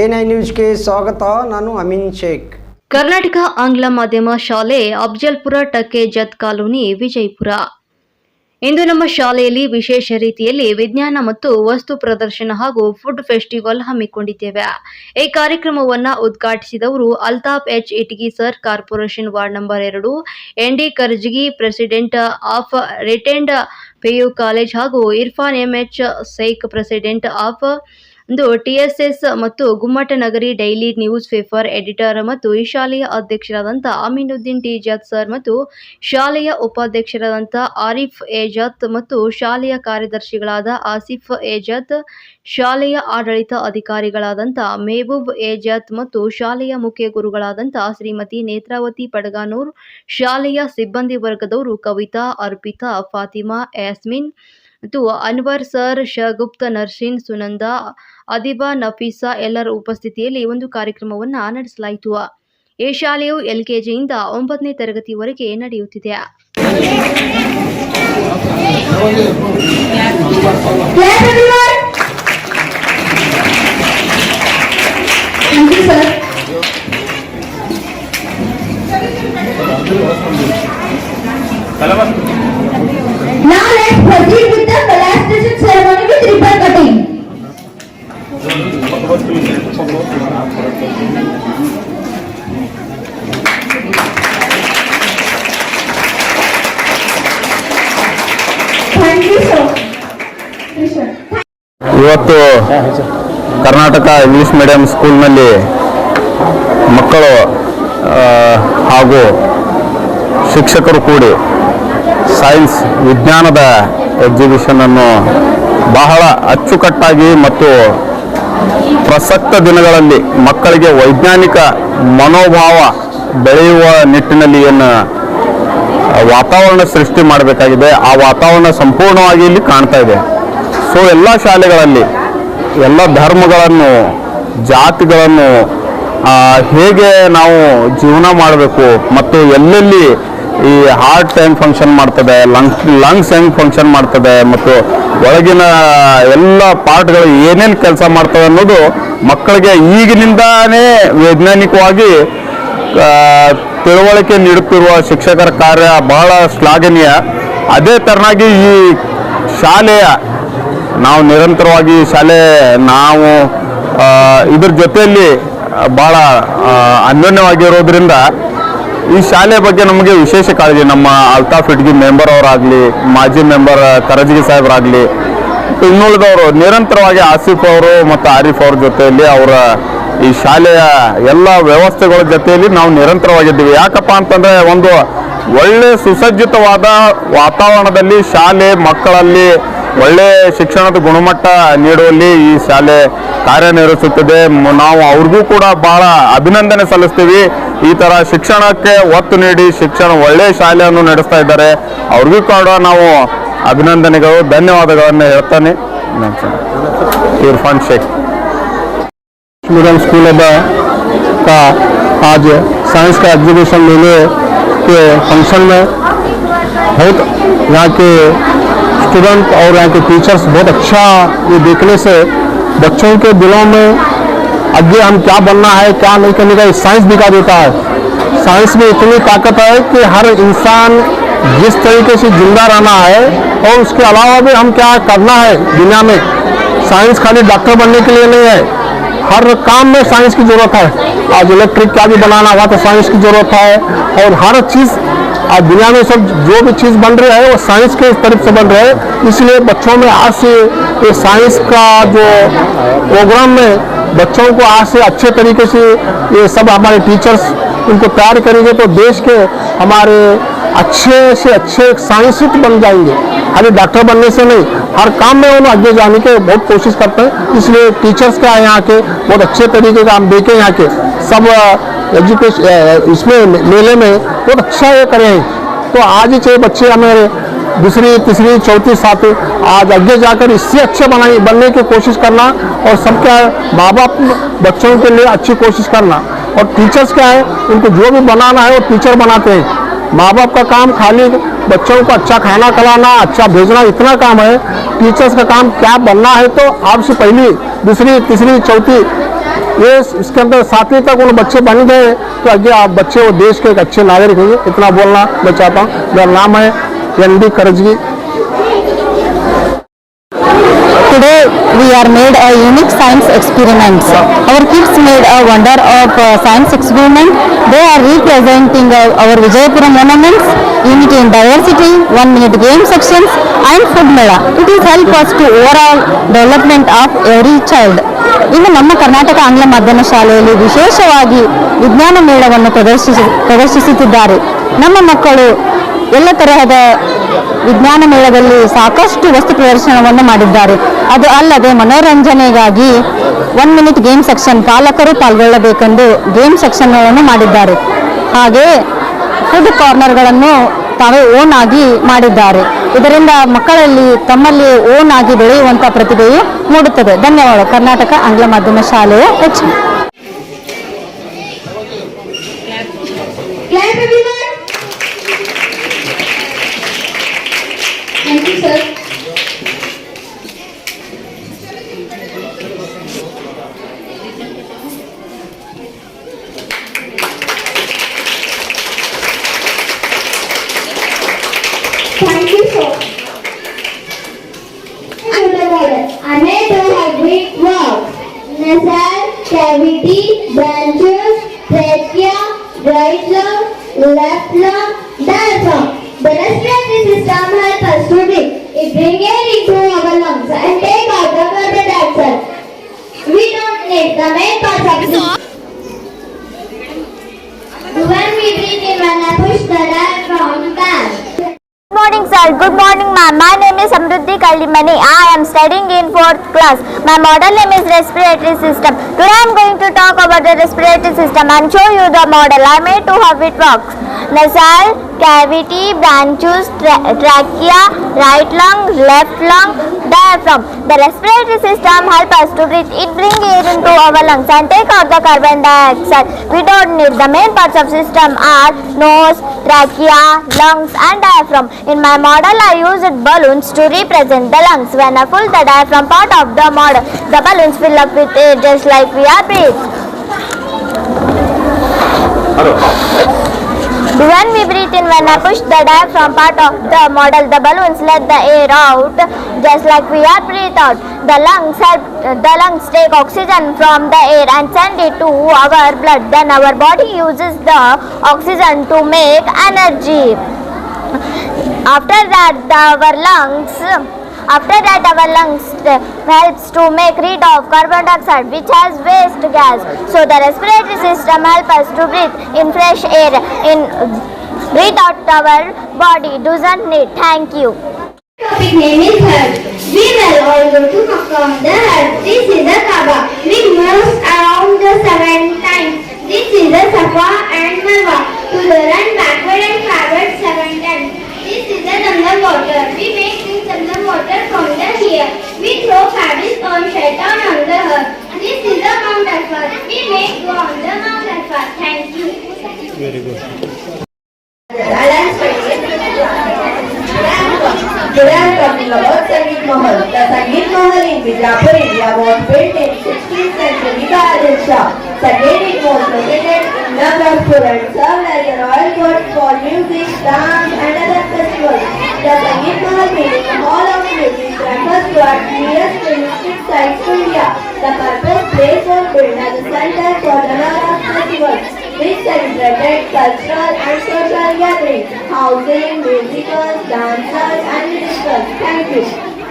A nine ನ್ಯೂಸ್ಗೆ ಸ್ವಾಗತ, ನಾನು ಅಮಿನ್ ಶೇಖ್. ಕರ್ನಾಟಕ ಆಂಗ್ಲ ಮಾಧ್ಯಮ ಶಾಲೆ ಅಫ್ಜಲ್ಪುರ ಟಕ್ಕೆ ಜತ್ ಕಾಲೋನಿ, ವಿಜಯಪುರ. ಇಂದು ನಮ್ಮ ಶಾಲೆಯಲ್ಲಿ ವಿಶೇಷ ರೀತಿಯಲ್ಲಿ ವಿಜ್ಞಾನ ಮತ್ತು ವಸ್ತು ಪ್ರದರ್ಶನ ಹಾಗೂ ಫುಡ್ ಫೆಸ್ಟಿವಲ್ ಹಮ್ಮಿಕೊಂಡಿದ್ದೇವೆ. ಈ ಕಾರ್ಯಕ್ರಮವನ್ನು ಉದ್ಘಾಟಿಸಿದವರು Altaf H Itagi sir, corporation ward number ಎರಡು ಎನ್ಡಿ ಕರ್ಜಗಿ ಪ್ರೆಸಿಡೆಂಟ್ ಆಫ್ ರಿಟೆಂಡ್ ಪಿಯು ಕಾಲೇಜ್ ಹಾಗೂ Irfan M H psych, president of ಒಂದು ಟಿಎಸ್ಎಸ್ ಮತ್ತು Gummatanagari daily news paper editor ಮತ್ತು ಈ ಶಾಲೆಯ ಅಧ್ಯಕ್ಷರಾದಂಥ ಅಮೀನುದ್ದೀನ್ ಟಿಜಾತ್ ಸರ್ ಮತ್ತು ಶಾಲೆಯ ಉಪಾಧ್ಯಕ್ಷರಾದಂಥ ಆರಿಫ್ ಏಜಾತ್ ಮತ್ತು ಶಾಲೆಯ ಕಾರ್ಯದರ್ಶಿಗಳಾದ ಆಸಿಫ್ ಏಜಾತ್ ಶಾಲೆಯ ಆಡಳಿತ ಅಧಿಕಾರಿಗಳಾದಂಥ ಮೆಹಬೂಬ್ ಏಜಾತ್ ಮತ್ತು ಶಾಲೆಯ ಮುಖ್ಯ ಗುರುಗಳಾದಂಥ ಶ್ರೀಮತಿ ನೇತ್ರಾವತಿ ಪಡಗಾನೂರ್, ಶಾಲೆಯ ಸಿಬ್ಬಂದಿ ವರ್ಗದವರು ಕವಿತಾ, ಅರ್ಪಿತಾ, ಫಾತಿಮಾ, ಯಾಸ್ಮಿನ್ ಮತ್ತು ಅನ್ವರ್ ಸರ್ ಶಗುಪ್ತ ನರ್ಸಿನ್ ಸುನಂದ, ಅದಿಬಾ ನಫೀಸಾ ಎಲ್ಲರ ಉಪಸ್ಥಿತಿಯಲ್ಲಿ ಒಂದು ಕಾರ್ಯಕ್ರಮವನ್ನು ನಡೆಸಲಾಯಿತು. ಈ ಶಾಲೆಯು ಎಲ್ಕೆಜಿಯಿಂದ ಒಂಬತ್ತನೇ ತರಗತಿವರೆಗೆ ನಡೆಯುತ್ತಿದೆ. Clap ಇವತ್ತು ಕರ್ನಾಟಕ ಇಂಗ್ಲಿಷ್ ಮೀಡಿಯಂ ಸ್ಕೂಲ್ನಲ್ಲಿ ಮಕ್ಕಳು ಹಾಗೂ ಶಿಕ್ಷಕರು ಕೂಡಿ ಸೈನ್ಸ್ ವಿಜ್ಞಾನದ ಎಕ್ಸಿಬಿಷನನ್ನು ಬಹಳ ಅಚ್ಚುಕಟ್ಟಾಗಿ ಮತ್ತು ಪ್ರಸಕ್ತ ದಿನಗಳಲ್ಲಿ ಮಕ್ಕಳಿಗೆ ವೈಜ್ಞಾನಿಕ ಮನೋಭಾವ ಬೆಳೆಯುವ ನಿಟ್ಟಿನಲ್ಲಿ ಏನು ವಾತಾವರಣ ಸೃಷ್ಟಿ ಮಾಡಬೇಕಾಗಿದೆ. ಆ ವಾತಾವರಣ ಸಂಪೂರ್ಣವಾಗಿ ಇಲ್ಲಿ ಕಾಣ್ತಾ ಇದೆ. ಸೊ ಎಲ್ಲ ಶಾಲೆಗಳಲ್ಲಿ ಎಲ್ಲ ಧರ್ಮಗಳನ್ನು, ಜಾತಿಗಳನ್ನು ಹೇಗೆ ನಾವು ಜೀವನ ಮಾಡಬೇಕು ಮತ್ತು ಎಲ್ಲೆಲ್ಲಿ ಈ ಹಾರ್ಟ್ ಹೆಂಗೆ ಫಂಕ್ಷನ್ ಮಾಡ್ತದೆ ಲಂಗ್ಸ್ ಲಂಗ್ಸ್ ಹೆಂಗೆ ಫಂಕ್ಷನ್ ಮಾಡ್ತದೆ, ಮತ್ತು ಒಳಗಿನ ಎಲ್ಲ ಪಾರ್ಟ್ಗಳು ಏನೇನು ಕೆಲಸ ಮಾಡ್ತವೆ ಅನ್ನೋದು ಮಕ್ಕಳಿಗೆ ಈಗಿನಿಂದಾನೇ ವೈಜ್ಞಾನಿಕವಾಗಿ ತಿಳುವಳಿಕೆ ನೀಡುತ್ತಿರುವ ಶಿಕ್ಷಕರ ಕಾರ್ಯ ಬಹಳ ಶ್ಲಾಘನೀಯ. ಅದೇ ತರನಾಗಿ ಈ ಶಾಲೆಯ, ನಾವು ನಿರಂತರವಾಗಿ ಶಾಲೆ, ನಾವು ಇದ್ರ ಜೊತೆಯಲ್ಲಿ ಭಾಳ ಅನ್ಯೋನ್ಯವಾಗಿರೋದ್ರಿಂದ ಈ ಶಾಲೆ ಬಗ್ಗೆ ನಮಗೆ ವಿಶೇಷ ಕಾಳಜಿ. ನಮ್ಮ ಅಲ್ತಾಫ್ ಇಟ್ಗಿ ಮೆಂಬರ್ ಅವರಾಗಲಿ, ಮಾಜಿ ಮೆಂಬರ್ ಕರಜಗಿ ಸಾಹೇಬರಾಗಲಿ ಇನ್ನುಳಿದವರು ನಿರಂತರವಾಗಿ ಆಸಿಫ್ ಅವರು ಮತ್ತು ಆರಿಫ್ ಅವ್ರ ಜೊತೆಯಲ್ಲಿ ಅವರ ಈ ಶಾಲೆಯ ಎಲ್ಲ ವ್ಯವಸ್ಥೆಗಳ ಜೊತೆಯಲ್ಲಿ ನಾವು ನಿರಂತರವಾಗಿದ್ದೀವಿ. ಯಾಕಪ್ಪ ಅಂತಂದ್ರೆ ಒಂದು ಒಳ್ಳೆ ಸುಸಜ್ಜಿತವಾದ ವಾತಾವರಣದಲ್ಲಿ ಶಾಲೆ ಮಕ್ಕಳಲ್ಲಿ ಒಳ್ಳೆ ಶಿಕ್ಷಣದ ಗುಣಮಟ್ಟ ನೀಡುವಲ್ಲಿ ಈ ಶಾಲೆ ಕಾರ್ಯನಿರ್ವಹಿಸುತ್ತದೆ ಮ- ನಾವು ಅವ್ರಿಗೂ ಕೂಡ ಬಹಳ ಅಭಿನಂದನೆ ಸಲ್ಲಿಸ್ತೀವಿ ಈ ತರ ಶಿಕ್ಷಣಕ್ಕೆ ಒತ್ತು ನೀಡಿ ಶಿಕ್ಷಣ ಒಳ್ಳೆ ಶಾಲೆಯನ್ನು ನಡೆಸ್ತಾ ಇದ್ದಾರೆ ಅವ್ರಿಗೂ ಕೂಡ ನಾವು ಅಭಿನಂದನೆಗಳು ಧನ್ಯವಾದಗಳನ್ನು ಹೇಳ್ತಾನೆ ನಾನು ಇರ್ಫಾನ್ ಶೇಖ್ मीडियम स्कूल अड्डा का आज साइंस का एग्जीबिशन मेले के फंक्शन में बहुत यहाँ के स्टूडेंट और यहाँ के टीचर्स बहुत अच्छा ये देखने से बच्चों के दिलों में आगे हम क्या बनना है, क्या नहीं करने का साइंस दिखा देता है। साइंस में इतनी ताकत है कि हर इंसान जिस तरीके से ज़िंदा रहना है और उसके अलावा भी हम क्या करना है दुनिया में? साइंस खाली डॉक्टर बनने के लिए नहीं है। हर काम में साइंस की ज़रूरत है। आज इलेक्ट्रिक का भी बनाना हुआ तो साइंस की ज़रूरत है। और हर चीज़, आज दुनिया में सब जो भी चीज़ बन रही है, वो साइंस के तरफ़ से बन रहे हैं। इसलिए बच्चों में आज से ये साइंस का जो प्रोग्राम में बच्चों को आज से अच्छे तरीके से ये सब हमारे टीचर्स उनको तैयार करेंगे तो देश के हमारे अच्छे से अच्छे साइंसिस्ट बन जाएँगे। खाली डॉक्टर बनने से नहीं, हर काम में लोग आगे जाने के बहुत कोशिश करते हैं। इसलिए टीचर्स है यहाँ के बहुत अच्छे तरीके का हम देखें यहाँ के। सब एजुकेशन इसमें, मेले में बहुत अच्छा ये करें। तो आज ही चाहिए बच्चे हमारे दूसरी, तीसरी, चौथी, सातवीं, आज आगे जाकर इससे अच्छे बनाए बनने की कोशिश करना और सबका माँ बाप बच्चों के लिए अच्छी कोशिश करना। और टीचर्स क्या है, उनको जो भी बनाना है वो टीचर बनाते हैं। माँ बाप का काम खाली, बच्चों को अच्छा खाना खिलाना अच्छा भेजना इतना काम है, टीचर्स का काम क्या बनना है तो आपसे पहली, दूसरी, तीसरी, चौथी, ये इसके अंदर सातवीं तक उन बच्चे बन गए तो आगे आप बच्चे वो देश के एक अच्छे नागरिक होंगे, इतना बोलना मैं चाहता हूँ। मेरा नाम है N D Karjagi. Today we are made a unique science experiments. Our kids made a wonder of uh, science experiment. They are representing uh, our Vijayapura monuments, unity in diversity, one minute game sections and food mela. It is help us to overall development of every child. ಇನ್ನು ನಮ್ಮ ಕರ್ನಾಟಕ ಆಂಗ್ಲ ಮಾಧ್ಯಮ ಶಾಲೆಯಲ್ಲಿ ವಿಶೇಷವಾಗಿ ವಿಜ್ಞಾನ ಮೇಳವನ್ನು ಪ್ರದರ್ಶಿಸಿ ಪ್ರದರ್ಶಿಸುತ್ತಿದ್ದಾರೆ ನಮ್ಮ ಮಕ್ಕಳು ಎಲ್ಲ ತರಹದ ವಿಜ್ಞಾನ ಮೇಳದಲ್ಲಿ ಸಾಕಷ್ಟು ವಸ್ತು ಪ್ರದರ್ಶನವನ್ನು ಮಾಡಿದ್ದಾರೆ. ಅದು ಅಲ್ಲದೆ ಮನೋರಂಜನೆಗಾಗಿ ಒನ್ ಮಿನಿಟ್ ಗೇಮ್ ಸೆಕ್ಷನ್ ಪಾಲಕರು ಪಾಲ್ಗೊಳ್ಳಬೇಕೆಂದು ಗೇಮ್ ಸೆಕ್ಷನ್ಗಳನ್ನು ಮಾಡಿದ್ದಾರೆ. ಹಾಗೆ ಫುಡ್ ಕಾರ್ನರ್ಗಳನ್ನು ತಾವೇ ಓನ್ ಆಗಿ ಮಾಡಿದ್ದಾರೆ. ಇದರಿಂದ ಮಕ್ಕಳಲ್ಲಿ ತಮ್ಮಲ್ಲಿ ಓನ್ ಆಗಿ ಬೆಳೆಯುವಂತಹ ಪ್ರತಿಭೆಯು ಮೂಡುತ್ತದೆ. ಧನ್ಯವಾದ. ಕರ್ನಾಟಕ ಆಂಗ್ಲ ಮಾಧ್ಯಮ ಶಾಲೆಯ ಹೆಚ್ಚು Thank you, sir. Another have great work. Nasal, cavity, branches, trachea, right lung, left lung, diaphragm. The respiratory system helps us to breathe. It brings air into our lungs and take out the carbon dioxide. We don't need the main parts of the When we breathe Kalimani. I am studying in fourth class. My model name is respiratory system. Today I am going to talk about the respiratory system and show you the model I made to how it works. Nasal, cavity, branches, tra- trachea, right lung, left lung, diaphragm. The respiratory system helps us to breathe. It brings air into our lungs and take out the carbon dioxide. We don't need the main parts of system are nose, trachea, lungs and diaphragm. In my model I used balloons to represent the lungs. When I pull the diaphragm part of the model, the balloons fill up with air just like we are breathing. When we breathe in, when I push the diaphragm part of the model, the balloons let the air out, just like we are breathe out. The lungs help, the lungs take oxygen from the air and send it to our blood. Then our body uses the oxygen to make energy. After that, our lungs after that our lungs uh, helps to make rid of carbon dioxide which has waste gas. So the respiratory system helps us to breathe in fresh air in breathe out our body doesn't need. Thank you. Topic name is Hajj. Vive el agricultura con built in 16th century by Adil Shah. Second, it was located in Nagpur and served as a royal court for music, dance and other festivals. The Sangeet Mahal meaning the Hall of Music refers to its nearest touristic sites to India. The purpose place was built as a center for the Navratri festivals which celebrated cultural and social gatherings, housing, musicals, dancers and musicals. Thank you.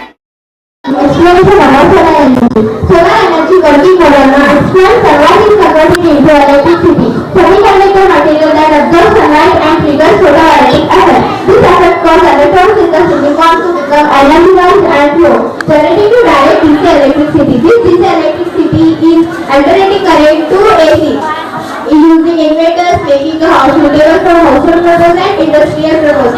Explanation about solar energy. Solar energy working model explains sunlight is into electricity. Semiconductor material that absorbs sunlight and triggers photoelectric effect. This effect causes electrons in the silicon to become energized and flow, generating to direct DC electricity. This DC electricity is alternating current to AC. Using inverters, making the house suitable for household purpose and industrial purpose.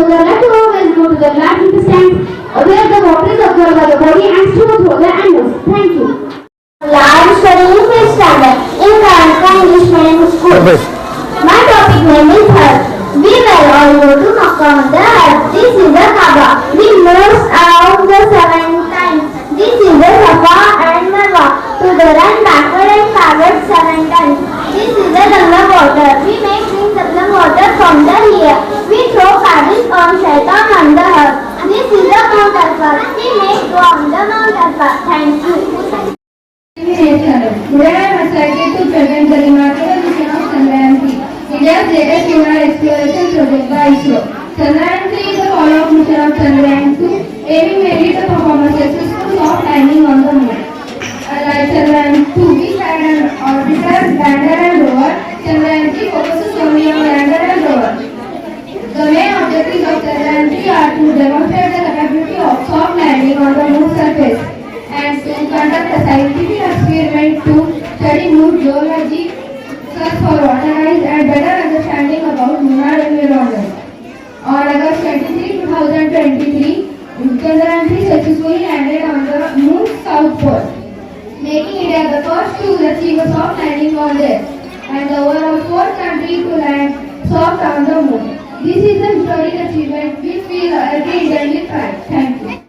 to the left, always go to the left with the stands where the water is absorbed by the body and to achieve a soft landing on there and the overall fourth country to land soft on the moon. This is a historic achievement which we are again identify. Thank you.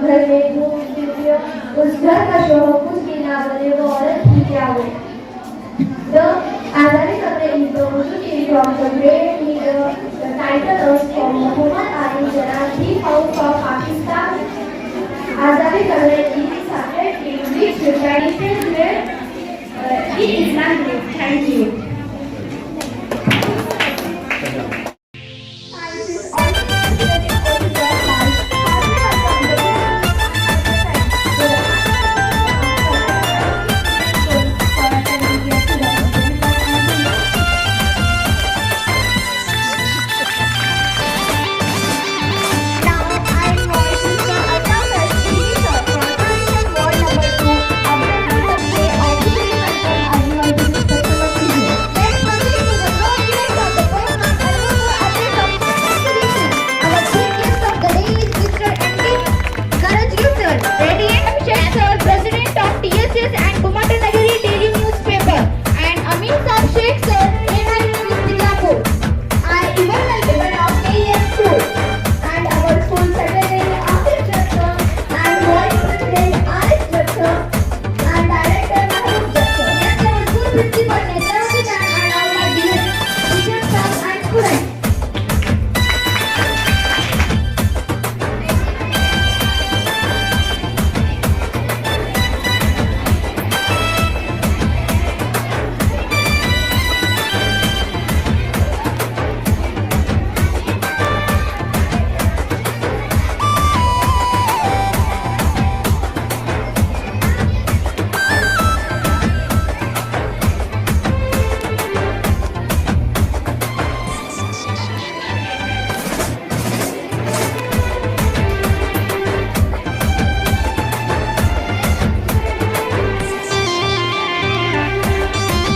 घर में धूम दिव्य उस घर का शोह कुछ भी ना बने वो औरत ही क्या हो The ironic of the introduction from the great leader, the title was from Muhammad Ali Jinnah, he found for Pakistan. Azadi Kabir is a subject in which humanity is uh, in Islam. Thank you.